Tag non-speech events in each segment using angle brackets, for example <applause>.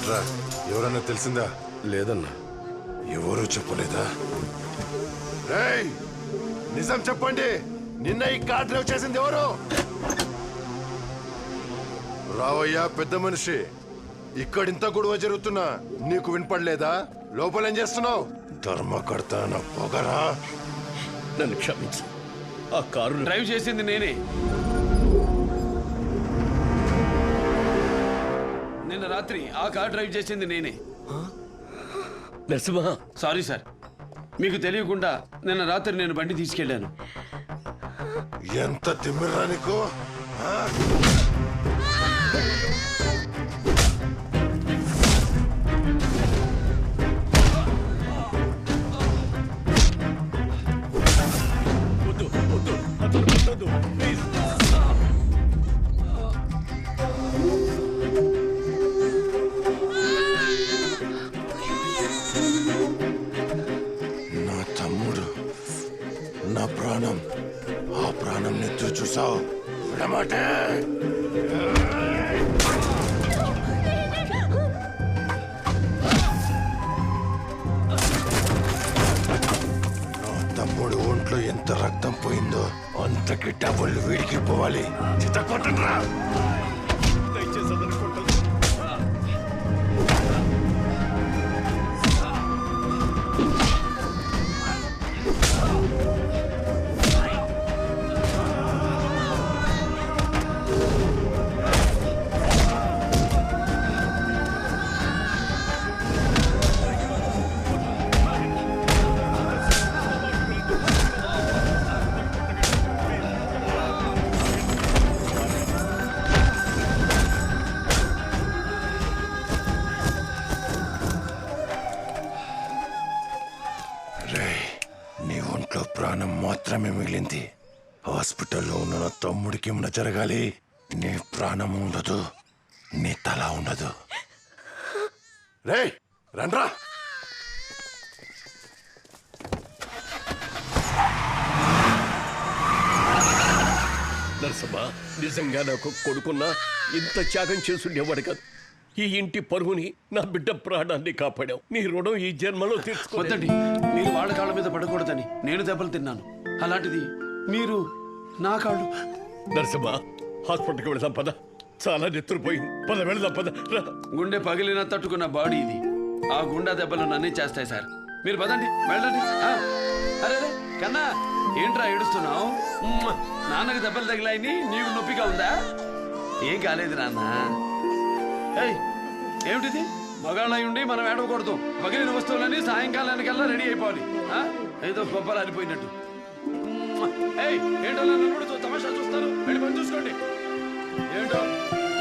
ఏంట్రా? ఎవరన్నా తెలిసిందా? లేదన్నా. ఎవరు చెప్పలేదా? రేయ్ నిజం చెప్పండి. నిన్న ఈ కార్ డ్రైవ్ చేసింది ఎవరు? రావయ్యా పెద్ద మనిషి. ఇక్కడింత గొడవ జరుగుతున్నా నీకు వినపడలేదా? లోపల ఏం చేస్తున్నావు? ధర్మకర్త నా పొగరా? నన్ను క్షమించు. ఆ కారు డ్రైవ్ చేసింది నేనే. రాత్రి ఆ కార్ డ్రైవ్ చేసింది నేనే. నరసింహ. Sorry sir. మీకు తెలియకుండా నిన్న రాత్రి నేను బండి తీసుకెళ్ళాను. ఎంత తిమ్మిరా నీకు? My dad. మాత్రమే మిగిలింది. హాస్పిటల్లో ఉన్న నా తమ్ముడికి ఏమైనా జరగాలి? నీ ప్రాణం ఉండదు. నీ తల ఉండదు. రే రండ్రా. నరసింహ నిజంగా నాకు కొడుకున్నా ఇంత త్యాగం చేసుండేవాడు కాదు. ఈ ఇంటి పరువుని నా బిడ్డ ప్రాణాన్ని కాపాడావు. నీ రుణం ఈ జన్మలో తీర్చుకోవద్దండి వద్దండి. మీరు వాళ్ళ కాళ్ళ మీద పడకూడదని నేను దెబ్బలు తిన్నాను. అలాంటిది మీరు నా కాళ్ళు నరసింహ హాస్పిటల్కి వెళదాం పద. చాలా నెత్తురుపోయింది పద వెళదాం పద. రా. గుండె పగిలిన తట్టుకున్న బాడీ ఇది. ఆ గుండె దెబ్బలు నన్నే చేస్తాయి సార్. మీరు పదండి వెళ్ళండి. ఆ, అరే అరే, కన్నా ఏంట్రా ఏడుస్తున్నావు? ఉమ్మ, నాన్నకి దెబ్బలు తగిలాయని నీకు నొప్పిగా ఉందా? ఏం కాలేదు నాన్న. ఏయ్ ఏమిటిది? మగాళ్ళై ఉండి మనం ఏడవకూడదు. పగిలిన వస్తువులని సాయంకాలానికల్లా రెడీ అయిపోవాలి. ఆ? ఏదో గొప్పలు అరిపోయినట్టు ఏంటో నన్ను నవ్వుడుతూ తమాషా చూస్తాను వెళ్ళి పని చూసుకోండి. ఏంటో?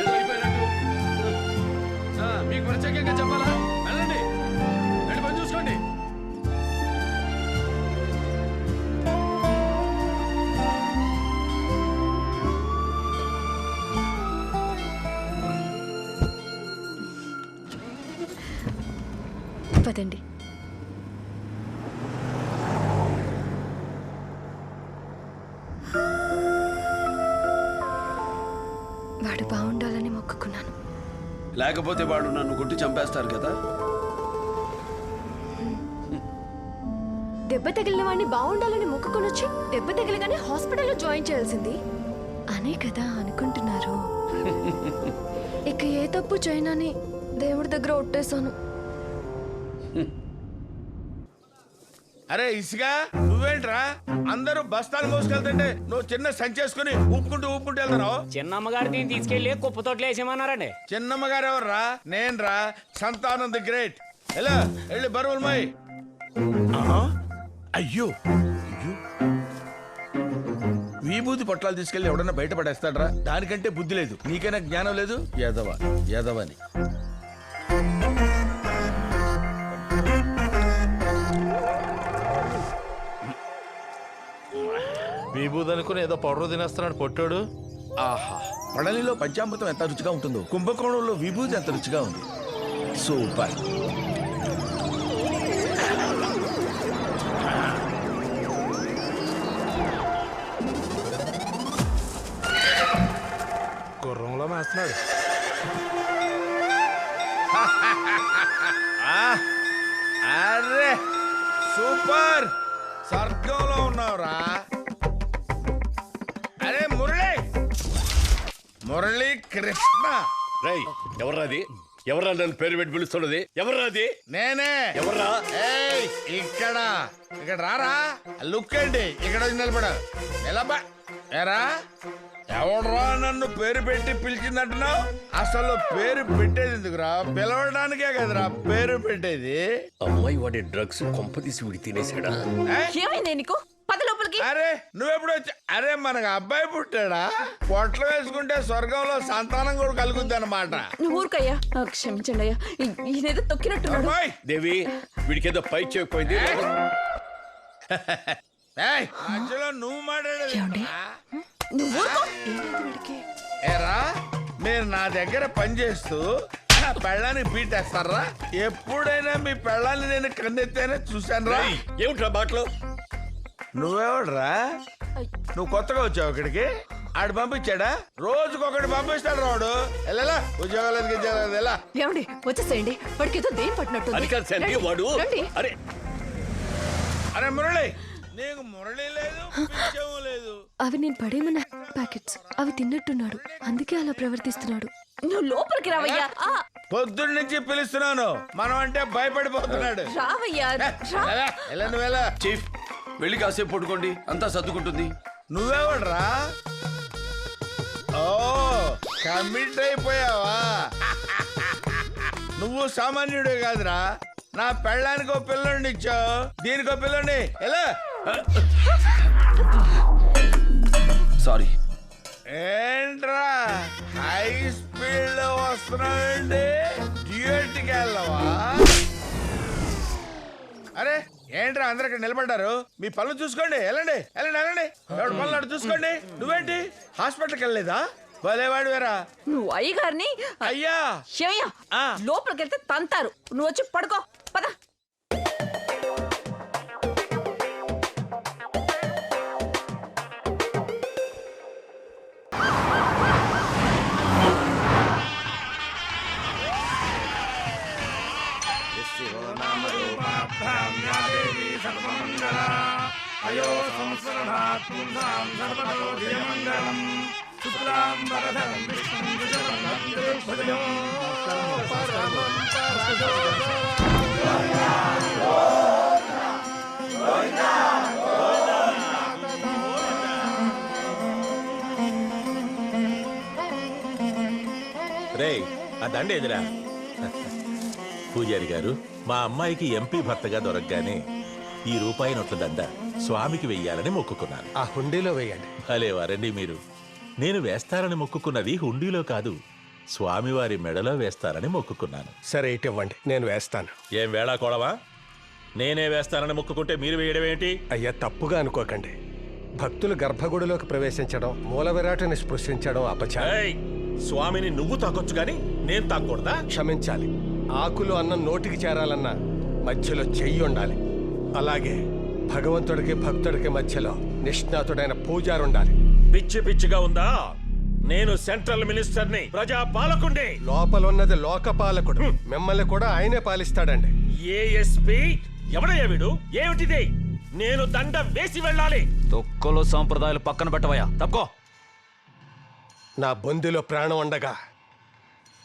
ఏదో అయిపోయినట్టు. మీకు ప్రత్యేకంగా చెప్పాలా? వెళ్ళండి. వెళ్ళి పని చూసుకోండి. పదండి. లేకపోతే వాడు నన్ను కొట్టి చంపేస్తారు కదా? దెబ్బ తగిలిన వాడిని బాగుండాలని మొక్కుకొని వచ్చి దెబ్బ తగిలగానే హాస్పిటల్లో జాయిన్ చేయాల్సింది. అనే కదా అనుకుంటున్నారు. ఇక ఏ తప్పు చేయనని దేవుడి దగ్గర ఒట్టేశాను. <laughs> అరే ఇసుగా నువ్వేంట్రా? అందరూ బస్తాలు మోసుకెళ్తుంటే నువ్వు చిన్న సంచేసుకుని ఊపుకుంటూ ఊపుకుంటూ వెళ్తున్నావు? చిన్నమ్మగారు దీన్ని తీసుకెళ్ళి కుప్పతోటలో వేసేమన్నారండి చిన్నమ్మ గారు ఎవర్రా? నేనురా. సంతానం ది గ్రేట్. ఎలా? వెళ్ళి బరువులు మై అయ్యో. అయ్యో. విభూతి పొట్లాలు తీసుకెళ్ళి ఎవడన్నా బయట పడేస్తాడ్రా దానికంటే బుద్ధి లేదు. నీకైనా జ్ఞానం లేదు? యాదవ యాదవని. విభూది అనుకుని ఏదో పౌడర్ తినేస్తున్నాడు పొట్టాడు? ఆహా. పడలిలో పంచామృతం ఎంత రుచిగా ఉంటుందో. కుంభకోణంలో విభూతి ఎంత రుచిగా ఉంది. సూపర్. గుర్రంలో మేస్తున్నాడు. <laughs> అరే సూపర్. స్వర్గంలో ఉన్నావురా. మురళి కృష్ణ రై ఎవర్రాది ఎవర్రా నన్ను పేరు పెట్టి పిలుస్తున్నది? ఎవర్రాది నేనే. ఎవర్రా? ఏయ్ ఇక్కడ. ఇక్కడ రారా? లుక్ ఏంటి? ఇక్కడ వచ్చి నిలబడ. నిలబ. ఏరా? ఎవడరా నన్ను పేరు పెట్టి పిలిచిందంటున్నావు? అసలు పేరు పెట్టేది ఎందుకురా? పిలవడానికే కదరా పేరు పెట్టేది? అమ్మాయి వాడి డ్రగ్స్ కొంపదీసి వీడి తినేసాడా ఏయ్, ఏమైంది నీకు? అరే నువ్వెప్పుడు వచ్చా? అరే మనకు అబ్బాయి పుట్టాడా? పొట్లు వేసుకుంటే స్వర్గంలో సంతానం కూడా కలుగుద్ది అనమాట ఊరుకయ్యా. ఆ, క్షమించండి అయ్యా. ఈ- ఈయనేదో తొక్కినట్టున్నాడు. దేవి వీడికేదో పై చేయకపోయింది మధ్యలో నువ్వు మాట్లాడేది ఏమండి? ఏంట్రా? నువ్వు ఊరుకో. ఏంటంటే వీడికి ఏరా మీరు నా దగ్గర పనిచేస్తూ నా పెళ్ళానికి బీటేస్తారా ఎప్పుడైనా మీ పెళ్ళాన్ని నేను కన్నెత్తేనే చూశాను రా ఏమిట్రా బాటలో? నువ్వెవడరా? నువ్వు కొత్తగా వచ్చావు ఇక్కడికి? ఆడు పంపించాడా? రోజుకొకటి పంపిస్తాడు రాడు. వెళ్ళా ఉద్యోగాలు ఉద్యోగాలు ఎలా ఏమండి వచ్చేసేయండి. వాడికి ఏదో దేని పట్టినట్టు అది కాదు వాడు అరే. అరే మురళి నీకు మురళి లేదు పిచ్చము లేదు. అవి నేను పడేమన్న ప్యాకెట్స్. అవి తిన్నట్టున్నాడు. అందుకే అలా ప్రవర్తిస్తున్నాడు. నువ్వు లోపలికి రావయ్యా. ఆ, పొద్దున్న నుంచి పిలుస్తున్నాను. మనం అంటే భయపడిపోతున్నాడు. రావయ్యా. ఎలా? ఎలా చీఫ్ వెళ్ళి కాసేపు పడుకోండి. అంతా సర్దుకుంటుంది. నువ్వెవడరా? ఓ కమిట్ అయిపోయావా? నువ్వు సామాన్యుడే కాదురా. నా పెళ్ళానికి ఓ పిల్లండి ఇచ్చావు. దీనికి ఓ పిల్లండి ఎలా సారీ ఏంట్రా? హై స్పీడ్లో వస్తున్నావండి డ్యూయట్కి వెళ్ళవా? ఏంట్రా అందరు ఇక్కడ నిలబడ్డారు? మీ పనులు చూసుకోండి వెళ్ళండి వెళ్ళండి వెళ్ళండి. ఎవరి పనులు అటు చూసుకోండి. నువ్వేంటి? హాస్పిటల్కి వెళ్ళలేదా? భలేవాడు వేరా. నువ్వు అయ్యగారిని అయ్యా. శివయ్య. లోపలికి వెళ్తే తంతారు. నువ్వు వచ్చి పడుకో. పద రే ఆ దండ ఎదురా పూజారి గారు మా అమ్మాయికి ఎంపీ భర్తగా దొరకగానే ఈ రూపాయి నోట్ల దండ స్వామికి వెయ్యాలని మొక్కుకున్నాను. ఆ హుండీలో వేయండి. భలే వారండి మీరు. నేను వేస్తారని మొక్కుకున్నది హుండీలో కాదు స్వామివారి మెడలో వేస్తారని మొక్కుకున్నాను. సరే ఇటు ఇవ్వండి. నేను వేస్తాను. ఏం వేళా కోడవా? నేనే వేస్తానని మొక్కుకుంటే మీరు వేయడం ఏంటి? అయ్యా తప్పుగా అనుకోకండి. భక్తులు గర్భగుడిలోకి ప్రవేశించడం మూల విరాటని స్పృశించడం అపచారం. ఏయ్, స్వామిని నువ్వు తాకొచ్చు గాని నేను తాకూడదా క్షమించాలి. ఆకులు అన్నం నోటికి చేరాలన్నా మధ్యలో చెయ్యి ఉండాలి. అలాగే భగవంతుడికి భక్తుడికి మధ్యలో నిష్ణాతుడైన పూజారు ఉండాలి పిచ్చి పిచ్చిగా ఉందా? నేను సెంట్రల్ మినిస్టర్ని ప్రజా పాలకుండే లోపల ఉన్నది లోకపాలకుడు మిమ్మల్ని కూడా ఆయనే పాలిస్తాడండి. ఏఎస్పి ఎవడయ్యా వీడు? ఏమిటిది? నేను దండ వేసి వెళ్ళాలి. తొక్కలో సాంప్రదాయాలు పక్కన పెట్టవయ్యా. తప్పుకో. నా బొందిలో ప్రాణం ఉండగా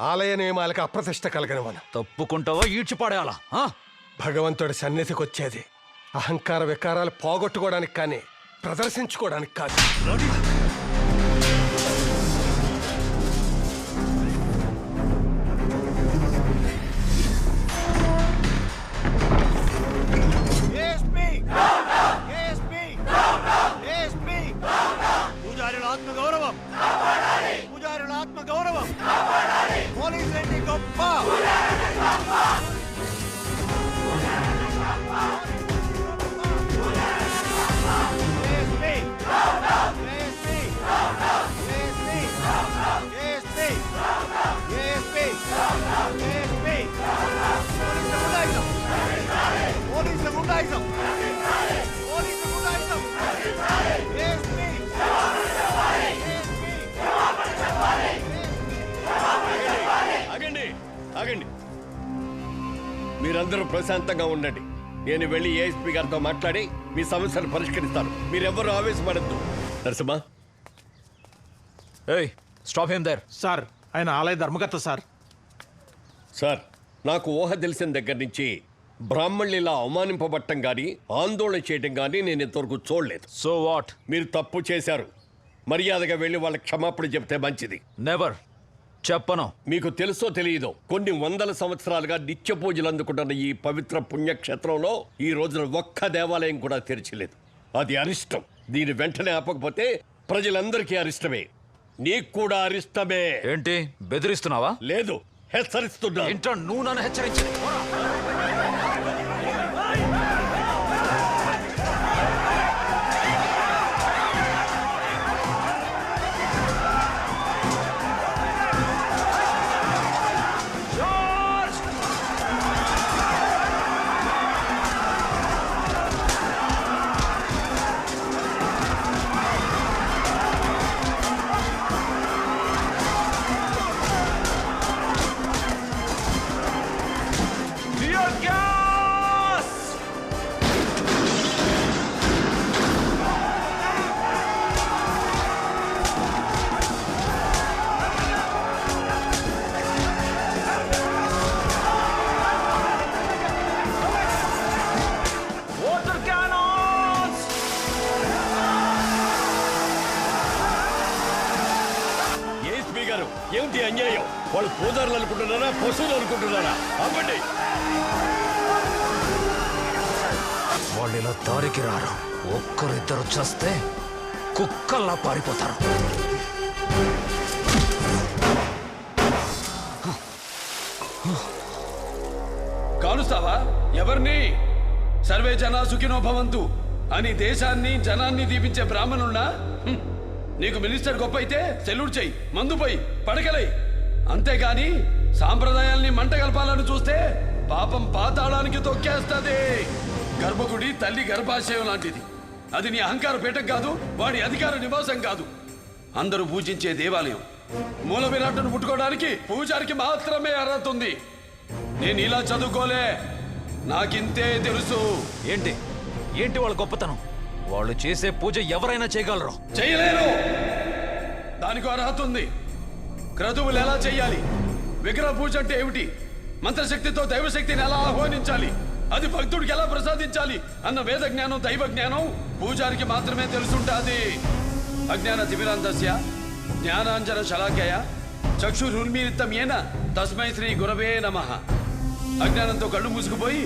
ఆలయ నియమాలకు అప్రతిష్ట కలగనివను తప్పుకుంటావో ఈడ్చిపాడేయాలా? ఆ? భగవంతుడి సన్నిధికి వచ్చేది అహంకార వికారాలు పోగొట్టుకోవడానికి కానీ ప్రదర్శించుకోవడానికి కాదు. ఆగండి. మీరందరూ ప్రశాంతంగా ఉండండి. నేను వెళ్ళి ఏఎస్పీ గారితో మాట్లాడి మీ సమస్యను పరిష్కరిస్తాను. మీరెవ్వరూ ఆవేశపడద్దు. నరసింహ. ఏయ్ స్టాప్ హిమ్ దేర్. సార్ ఆయన ఆలయ ధర్మకర్త సార్. సార్ నాకు ఊహ తెలిసిన దగ్గర నుంచి బ్రాహ్మణులు ఇలా అవమానింపబట్టం కానీ ఆందోళన చేయడం కానీ నేను ఇంతవరకు చూడలేదు. సో వాట్ మీరు తప్పు చేశారు. మర్యాదగా వెళ్ళి వాళ్ళకి క్షమాపణ చెప్తే మంచిది. నెవర్ చెప్పను. మీకు తెలుసో తెలియదో కొన్ని వందల సంవత్సరాలుగా నిత్య పూజలు అందుకుంటున్న ఈ పవిత్ర పుణ్యక్షేత్రంలో ఈ రోజున ఒక్క దేవాలయం కూడా తెరిచలేదు. అది అరిష్టం. దీని వెంటనే ఆపకపోతే ప్రజలందరికీ అరిష్టమే. నీకు కూడా అరిష్టమే. ఏంటి? బెదిరిస్తున్నావా? లేదు. హెచ్చరిస్తున్నా ఏంటో నువ్వు నన్ను హెచ్చరించింది అనుకుంటున్నారా వాళ్ళు ఇలా దారికి రారు. ఒక్కరిద్దరు చస్తే కుక్కల్లా పారిపోతారు. కాలుస్తావా ఎవరిని? సర్వే జన సుఖినో భవంతు. అని దేశాన్ని జనాన్ని దీపించే బ్రాహ్మణున్నా? హ్మ్. నీకు మినిస్టర్ గొప్ప అయితే సెల్యూట్ చెయ్యి మందుపోయి పడకలై. అంతేగాని సాంప్రదాయాల్ని మంట కలపాలని చూస్తే పాపం పాతాళానికి తొక్కేస్తుంది. గర్భగుడి తల్లి గర్భాశయం లాంటిది. అది నీ అహంకార పీఠం కాదు వాడి అధికార నివాసం కాదు. అందరూ పూజించే దేవాలయం. మూల విరాట్టును ముట్టుకోవడానికి పూజారికి మాత్రమే అర్హత ఉంది. నేను ఇలా చదువుకోలే. నాకింతే తెలుసు. ఏంటి? ఏంటి వాళ్ళ గొప్పతనం? వాళ్ళు చేసే పూజ ఎవరైనా చేయగలరు? చేయలేను. దానికి అర్హత ఉంది. క్రతువులు ఎలా చేయాలి? విగ్రహ పూజ అంటే ఏమిటి? మంత్రశక్తితో దైవశక్తిని ఎలా ఆహ్వానించాలి? అది భక్తుడికి ఎలా ప్రసాదించాలి? అన్న వేద జ్ఞానం దైవ జ్ఞానం పూజారికి మాత్రమే తెలుసుంటాది. అజ్ఞాన తిమిరాంతస్య జ్ఞానాంజన శలాకయ చక్షురున్మీలితం ఏన తస్మై శ్రీ గురవే నమః. అజ్ఞానంతో కళ్ళు మూసుకుపోయి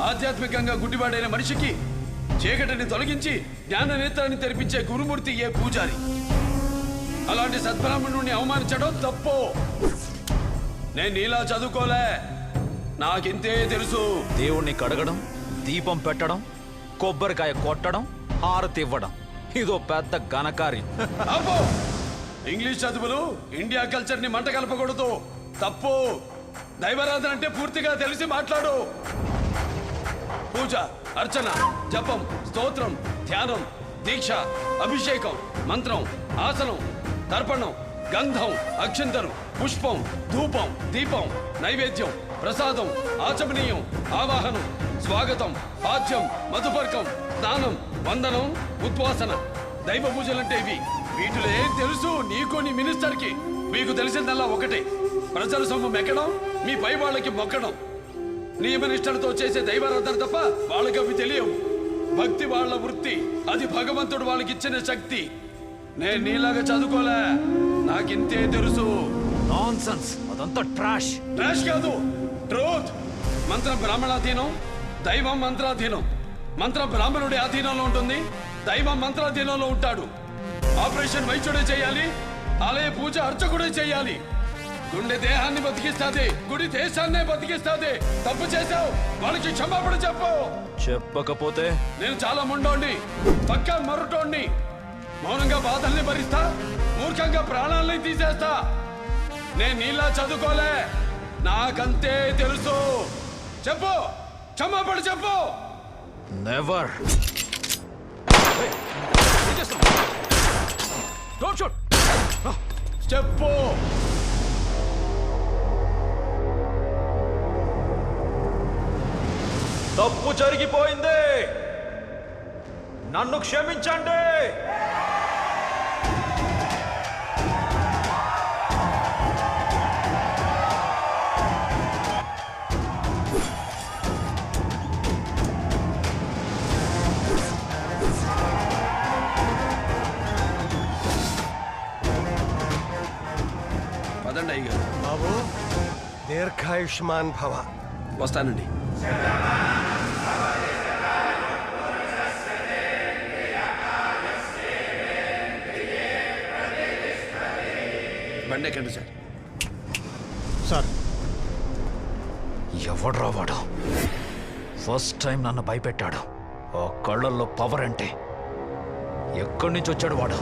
ఆధ్యాత్మికంగా గుడ్డివాడైన మనిషికి చీకటిని తొలగించి జ్ఞాన నేత్రాన్ని తెరిపించే గురుమూర్తి ఏ పూజారి? అలాంటి సద్బ్రాహ్మణుడిని అవమానించడం తప్పు? నేను నీలా చదువుకోలే. నాకింతే తెలుసు. దేవుణ్ణి కడగడం దీపం పెట్టడం కొబ్బరికాయ కొట్టడం హారతి ఇవ్వడం. ఇదో పెద్ద ఘనకార్యం. అబ్బో ఇంగ్లీష్ చదువులు ఇండియా కల్చర్ని మంట కలపకూడదు. తప్పు. దైవారాధన అంటే పూర్తిగా తెలిసి మాట్లాడు. పూజ అర్చన జపం స్తోత్రం ధ్యానం దీక్ష అభిషేకం మంత్రం ఆసనం తర్పణం గంధం అక్షంతరు పుష్పం ధూపం దీపం నైవేద్యం ప్రసాదం ఆచమనీయం ఆవాహనం స్వాగతం పాద్యం మధుపర్కం స్నానం వందనం ఉద్వాసన. దైవ పూజలంటే ఇవి. వీటిలో ఏం తెలుసు? నీకు నీ మినిస్టర్కి. మీకు తెలిసిందల్లా ఒకటే. ప్రజల సొమ్ము మెక్కడం మీ పై వాళ్ళకి మొక్కడం. నియమనిష్టలతో చేసే దైవారాధన తప్ప వాళ్ళకి అవి తెలియవు. భక్తి వాళ్ళ వృత్తి. అది భగవంతుడు వాళ్ళకి ఇచ్చిన శక్తి. నేను నీలాగా చదువుకోలే. నాకింతే తెలుసు. నాన్ అదంతా ట్రాష్ ట్రాష్ కాదు. ట్రూత్ మంత్రం బ్రాహ్మణాధీనం దైవం మంత్రాధీనం. మంత్రం బ్రాహ్మణుడి అధీనంలో ఉంటుంది. దైవం మంత్రాధీనంలో ఉంటాడు. ఆపరేషన్ వైద్యుడే చేయాలి. ఆలయ పూజ అర్చకుడే చేయాలి. గుండె దేహాన్ని బతికిస్తాది. గుడి దేశాన్నే బతికిస్తాది. తప్పు చేశావు. వాళ్ళకి క్షమాపణ చెప్పు. చెప్పకపోతే? నేను చాలా మొండోండి పక్కా మరుటోండి మౌనంగా బాధల్ని భరిస్తా. మూర్ఖంగా ప్రాణాలని తీసేస్తా. నేను నీలా చదువుకోలే. నాకంతే తెలుసు. చెప్పు. క్షమాపణ చెప్పు. నెవర్ డోంట్ షూట్ చెప్పు. తప్పు జరిగిపోయింది. నన్ను క్షమించండి. పదండి అయ్యగారు. బాబు దీర్ఘాయుష్మాన్ భవ. వస్తానండి. బండి ఎక్కండి సార్. సార్. ఎవడ్రా వాడు? ఫస్ట్ టైం నన్ను భయపెట్టాడు. ఆ కళ్ళల్లో పవర్ అంటే. ఎక్కడి నుంచి వచ్చాడు వాడు?